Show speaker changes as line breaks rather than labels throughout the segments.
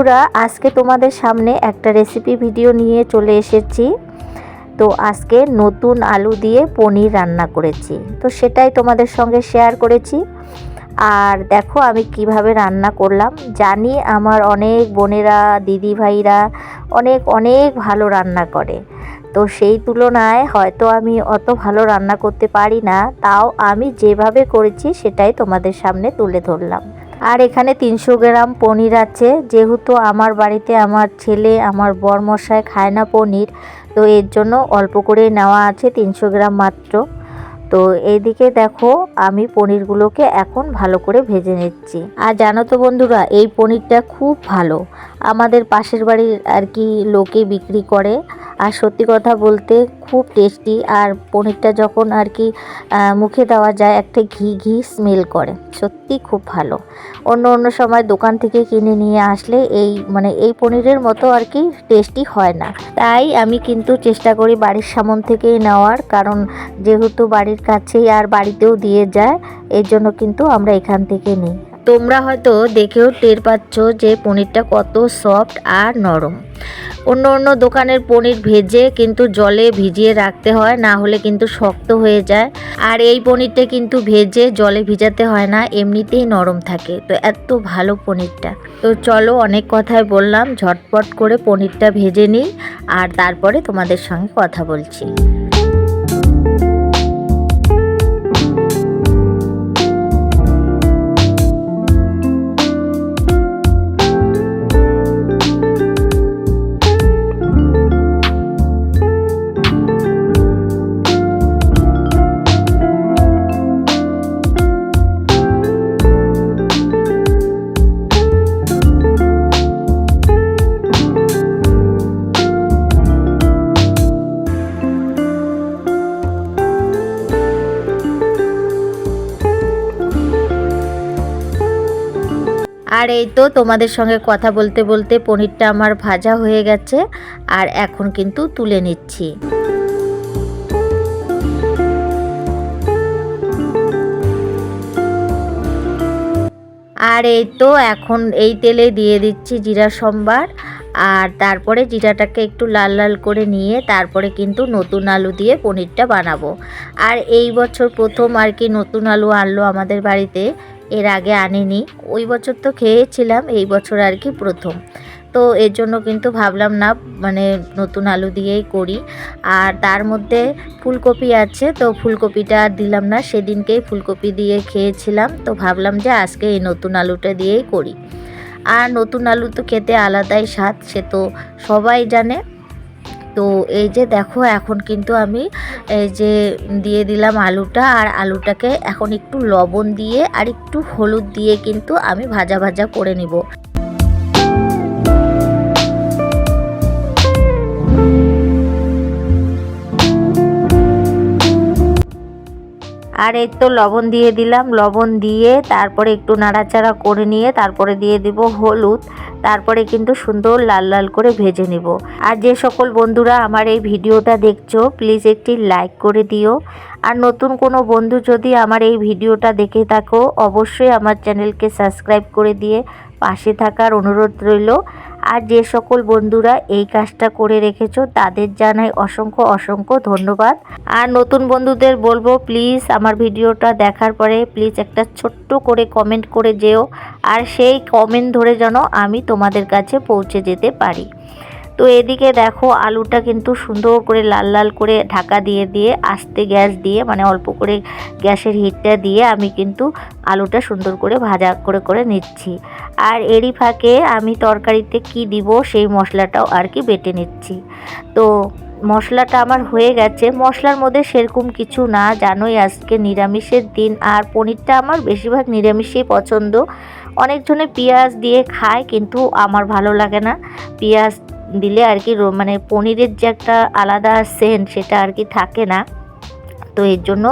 বন্ধুরা, আজকে তোমাদের সামনে একটা রেসিপি ভিডিও নিয়ে চলে এসেছি। তো আজকে নতুন আলু দিয়ে পনির রান্না করেছি। তো সেটাই তোমাদের সঙ্গে শেয়ার করেছি। আর দেখো, আমি কীভাবে রান্না করলাম। জানি আমার অনেক বোনেরা দিদি ভাইরা অনেক অনেক ভালো রান্না করে। তো সেই তুলনায় হয়তো আমি অত ভালো রান্না করতে পারি না। তাও আমি যেভাবে করেছি, সেটাই তোমাদের সামনে তুলে ধরলাম। আর এখানে তিনশো গ্রাম পনির আছে। যেহেতু আমার বাড়িতে আমার ছেলে, আমার বরমশায় খায় না পনির, তো এর জন্য অল্প করে নেওয়া আছে তিনশো গ্রাম মাত্র। তো এইদিকে দেখো, আমি পনিরগুলোকে এখন ভালো করে ভেজে নিচ্ছি। আর জানো তো বন্ধুরা, এই পনিরটা খুব ভালো। আমাদের পাশের বাড়ির আর কি লোকে বিক্রি করে। আর সত্যি কথা বলতে খুব টেস্টি আর পনিরটা যখন আর কি মুখে দেওয়া যায়, একটা ঘি ঘি স্মেল করে। সত্যি খুব ভালো। অন্য অন্য সময় দোকান থেকে কিনে নিয়ে আসলে এই মানে এই পনিরের মতো আর কি টেস্টি হয় না। তাই আমি কিন্তু চেষ্টা করি বাড়ির সামন থেকেই নেওয়ার, কারণ যেহেতু বাড়ির কাছেই আর বাড়িতেও দিয়ে যায়, এর জন্য কিন্তু আমরা এখান থেকে নিই। তোমরা হয়তো দেখেও টের পাচ্ছ যে পনিরটা কত সফট আর নরম। অন্য অন্য দোকানের পনির ভেজে কিন্তু জলে ভিজিয়ে রাখতে হয়, না হলে কিন্তু শক্ত হয়ে যায়। আর এই পনিরটা কিন্তু ভেজে জলে ভিজাতে হয় না, এমনিতেই নরম থাকে। তো এত ভালো পনিরটা। তো চলো অনেক কথাই বললাম, ঝটপট করে পনিরটা ভেজে নিই, আর তারপরে তোমাদের সঙ্গে কথা বলছি। আর এই তো তোমাদের সঙ্গে কথা বলতে বলতে পনিরটা আমার ভাজা হয়ে গেছে, আর এখন কিন্তু তুলে নিচ্ছি। আর এই তো এখন এই তেলে দিয়ে দিচ্ছি জিরা সম্বার, আর তারপরে জিরাটাকে একটু লাল লাল করে নিয়ে তারপরে কিন্তু নতুন আলু দিয়ে পনিরটা বানাবো। আর এই বছর প্রথম আর কি নতুন আলু আনলো আমাদের বাড়িতে এর আগে আনিনি। ওই বছর তো খেয়েছিলাম, এই বছর আর কি প্রথম। তো এর জন্য কিন্তু ভাবলাম, না মানে নতুন আলু দিয়েই করি। আর তার মধ্যে ফুলকপি আছে, তো ফুলকপিটা আর দিলাম না। সেদিনকেই ফুলকপি দিয়ে খেয়েছিলাম। তো ভাবলাম যে আজকে এই নতুন আলুটা দিয়েই করি। আর নতুন আলু তো খেতে আলাদাই স্বাদ, সে তো সবাই জানে। তো এই যে দেখো, এখন কিন্তু আমি এই যে দিয়ে দিলাম আলুটা, আর আলুটাকে এখন একটু লবণ দিয়ে আর একটু হলুদ দিয়ে কিন্তু আমি ভাজা ভাজা করে নিব। আর এই তো লবণ দিয়ে দিলাম। লবণ দিয়ে তারপরে একটু নাড়াচাড়া করে নিয়ে তারপরে দিয়ে দিব হলুদ। তারপরে কিন্তু সুন্দর লাল লাল করে ভেজে নিব। আর যে সকল বন্ধুরা আমার এই ভিডিওটা দেখছ প্লিজ একটি লাইক করে দিও। আর নতুন কোনো বন্ধু যদি আমার এই ভিডিওটা দেখে থাকো, অবশ্যই আমার চ্যানেলকে সাবস্ক্রাইব করে দিয়ে পাশে থাকার অনুরোধ রইল। আর যে সকল বন্ধুরা এই কাজটা করে রেখেছো, তাদের জানাই অসংখ্য অসংখ্য ধন্যবাদ। আর নতুন বন্ধুদের বলব প্লিজ আমার ভিডিওটা দেখার পরে প্লিজ একটা ছোট্ট করে কমেন্ট করে যেও। আর সেই কমেন্ট ধরে যেন আমি তোমাদের কাছে পৌঁছে যেতে পারি। তো এদিকে দেখো আলুটা কিন্তু সুন্দর করে লাল লাল করে ঢাকা দিয়ে দিয়ে, আস্তে গ্যাস দিয়ে মানে অল্প করে গ্যাসের হিটটা দিয়ে আমি কিন্তু আলুটা সুন্দর করে ভাজা করে করে নিচ্ছি। আর এরই ফাঁকে আমি তরকারিতে কি দিব সেই মশলাটাও আর কি বেটে নিচ্ছি। তো মশলাটা আমার হয়ে গেছে। মশলার মধ্যে সেরকম কিছু না, জানোই আজকে নিরামিষের দিন আর পনিরটা আমার বেশিরভাগ নিরামিষই পছন্দ। অনেকজনে পেঁয়াজ দিয়ে খায় কিন্তু আমার ভালো লাগে না। পেঁয়াজ দিলে আর কি মানে পনিরের যে একটা আলাদা সেন্ট সেটা আর কি থাকে না। তো এর জন্য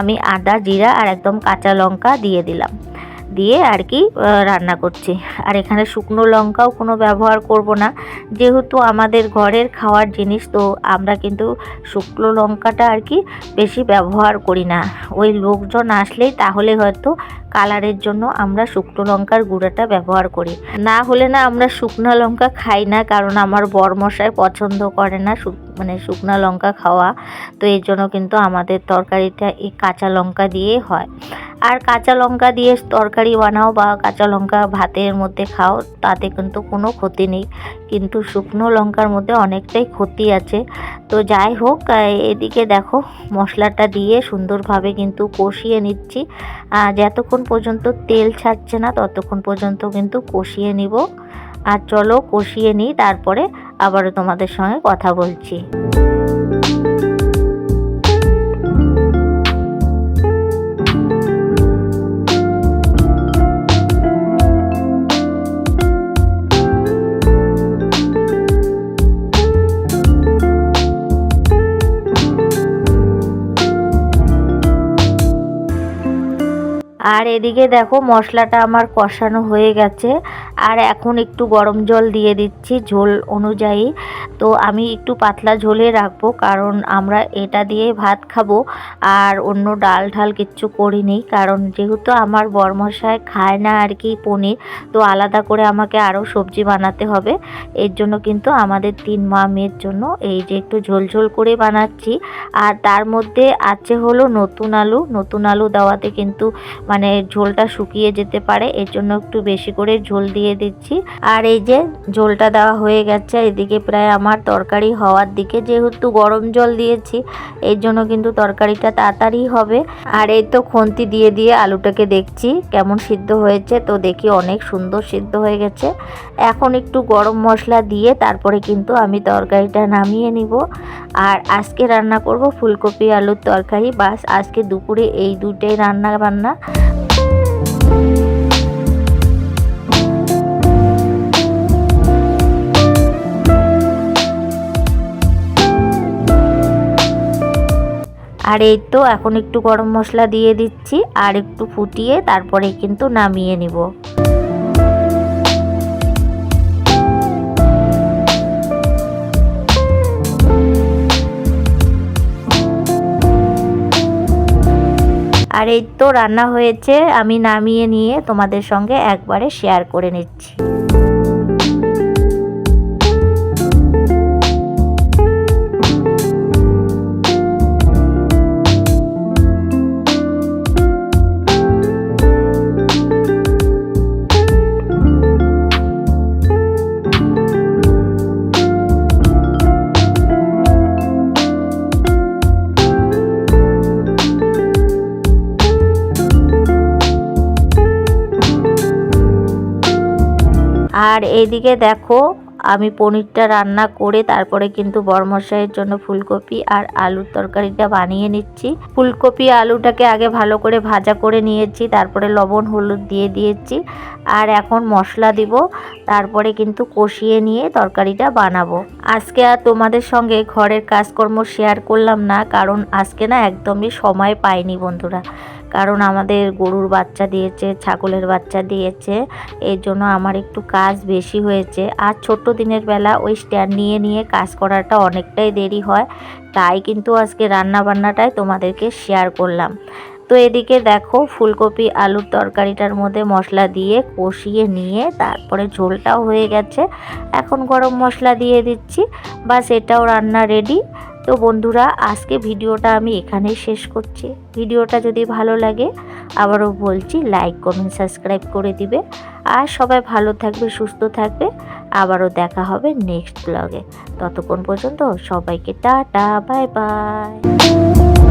আমি আদা, জিরা আর একদম কাঁচা লঙ্কা দিয়ে দিলাম। দিয়ে আর কি রান্না করছি। আর এখানে শুকনো লঙ্কাও কোনো ব্যবহার করব না। যেহেতু আমাদের ঘরের খাওয়ার জিনিস, তো আমরা কিন্তু শুকনো লঙ্কাটা আর কি বেশি ব্যবহার করি না। ওই লোকজন আসলেই তাহলে হয়তো কালারের জন্য আমরা শুকনো লঙ্কার গুঁড়াটা ব্যবহার করি। না হলে না আমরা শুকনো লঙ্কা খাই না, কারণ আমার বরমশাই পছন্দ করে না মানে শুকনো লঙ্কা খাওয়া। তো এর জন্য কিন্তু আমাদের তরকারিটা এই কাঁচা লঙ্কা দিয়েই হয়। আর কাঁচা লঙ্কা দিয়ে তরকারি বানাও বা কাঁচা লঙ্কা ভাতের মধ্যে খাও, তাতে কিন্তু কোনো ক্ষতি নেই। কিন্তু শুকনো লঙ্কার মধ্যে অনেকটাই ক্ষতি আছে। তো যাই হোক এদিকে দেখো মশলাটা দিয়ে সুন্দরভাবে কিন্তু কষিয়ে নিচ্ছি। যতক্ষণ পর্যন্ত তেল ছাড়ছে না, ততক্ষণ পর্যন্ত কিন্তু কষিয়ে নিব। আর চলো কষিয়ে নিই, তারপরে আবারও তোমাদের সঙ্গে কথা বলছি। এদিকে দেখো মশলাটা আমার কষানো হয়ে গেছে। আর এখন একটু গরম জল দিয়ে দিচ্ছি ঝোল অনুযায়ী। তো আমি একটু পাতলা ঝোলে রাখব কারণ আমরা এটা দিয়ে ভাত খাব আর অন্য ডাল ঢাল কিচ্ছু করিনি। কারণ যেহেতু আমার বরমশায় খায় না আর কি পনির, তো আলাদা করে আমাকে আরও সবজি বানাতে হবে। এর জন্য কিন্তু আমাদের তিন মা মেয়ের জন্য এই যে একটু ঝোল ঝোল করে বানাচ্ছি। আর তার মধ্যে আছে হলো নতুন আলু। নতুন আলু দেওয়াতে কিন্তু মানে ঝোলটা শুকিয়ে যেতে পারে, এর জন্য একটু বেশি করে ঝোল দিয়ে দিচ্ছি। আর এই যে ঝোলটা দেওয়া হয়ে গেছে, এদিকে প্রায় আমার তরকারি হওয়ার দিকে, যেহেতু গরম জল দিয়েছি, এর জন্য কিন্তু তরকারিটা তাড়াতাড়ি হবে। আর এই তো খুন্তি দিয়ে দিয়ে আলুটাকে দেখছি, কেমন সিদ্ধ হয়েছে, তো দেখি অনেক সুন্দর সিদ্ধ হয়ে গেছে। এখন একটু গরম মশলা দিয়ে তারপরে কিন্তু আমি তরকারিটা নামিয়ে নিব। আর আজকে রান্না করব ফুলকপি আলুর তরকারি, বাস আজকে দুপুরে এই দুটোই রান্না বান্না আর এই তো এখন একটু গরম মশলা দিয়ে দিচ্ছি আর একটু ফুটিয়ে তারপরে কিন্তু নামিয়ে নিব। আর এই তো রান্না হয়েছে, আমি নামিয়ে নিয়ে তোমাদের সঙ্গে একবারে শেয়ার করে নিচ্ছি। আর এইদিকে দেখো, আমি পনিরটা রান্না করে তারপরে কিন্তু বরমশাইয়ের জন্য ফুলকপি আর আলুর তরকারিটা বানিয়ে নিচ্ছি। ফুলকপি, আলুটাকে আগে ভালো করে ভাজা করে নিয়েছি, তারপরে লবণ, হলুদ দিয়ে দিয়েছি আর এখন মশলা দিব, তারপরে কিন্তু কষিয়ে নিয়ে তরকারিটা বানাবো। আজকে আর তোমাদের সঙ্গে ঘরের কাজকর্ম শেয়ার করলাম না, কারণ আজকে না একদমই সময় পাইনি বন্ধুরা। কারণ আমাদের গরুর বাচ্চা দিয়েছে, ছাগলের বাচ্চা দিয়েছে। এর জন্য আমার একটু কাজ বেশি হয়েছে। আর ছোট্ট দিনের বেলা ওই স্ট্যান্ড নিয়ে নিয়ে কাজ করাটা অনেকটাই দেরি হয়। তাই কিন্তু আজকে রান্না বান্নাটাই তোমাদেরকে শেয়ার করলাম। তো এদিকে দেখো, ফুলকপি, আলুর তরকারিটার মধ্যে মশলা দিয়ে কষিয়ে নিয়ে তারপরে ঝোলটাও হয়ে গেছে। এখন গরম মশলা দিয়ে দিচ্ছি। বাস এটাও রান্না রেডি তো বন্ধুরা, আজকে ভিডিওটা আমি এখানে শেষ করছি। ভিডিওটা যদি ভালো লাগে, আবারও বলছি লাইক কমেন্ট সাবস্ক্রাইব করে দিবে। আর সবাই ভালো থাকবে, সুস্থ থাকবে। আবারও দেখা হবে নেক্সট ব্লগে ততক্ষণ পর্যন্ত সবাইকে টাটা বাই বাই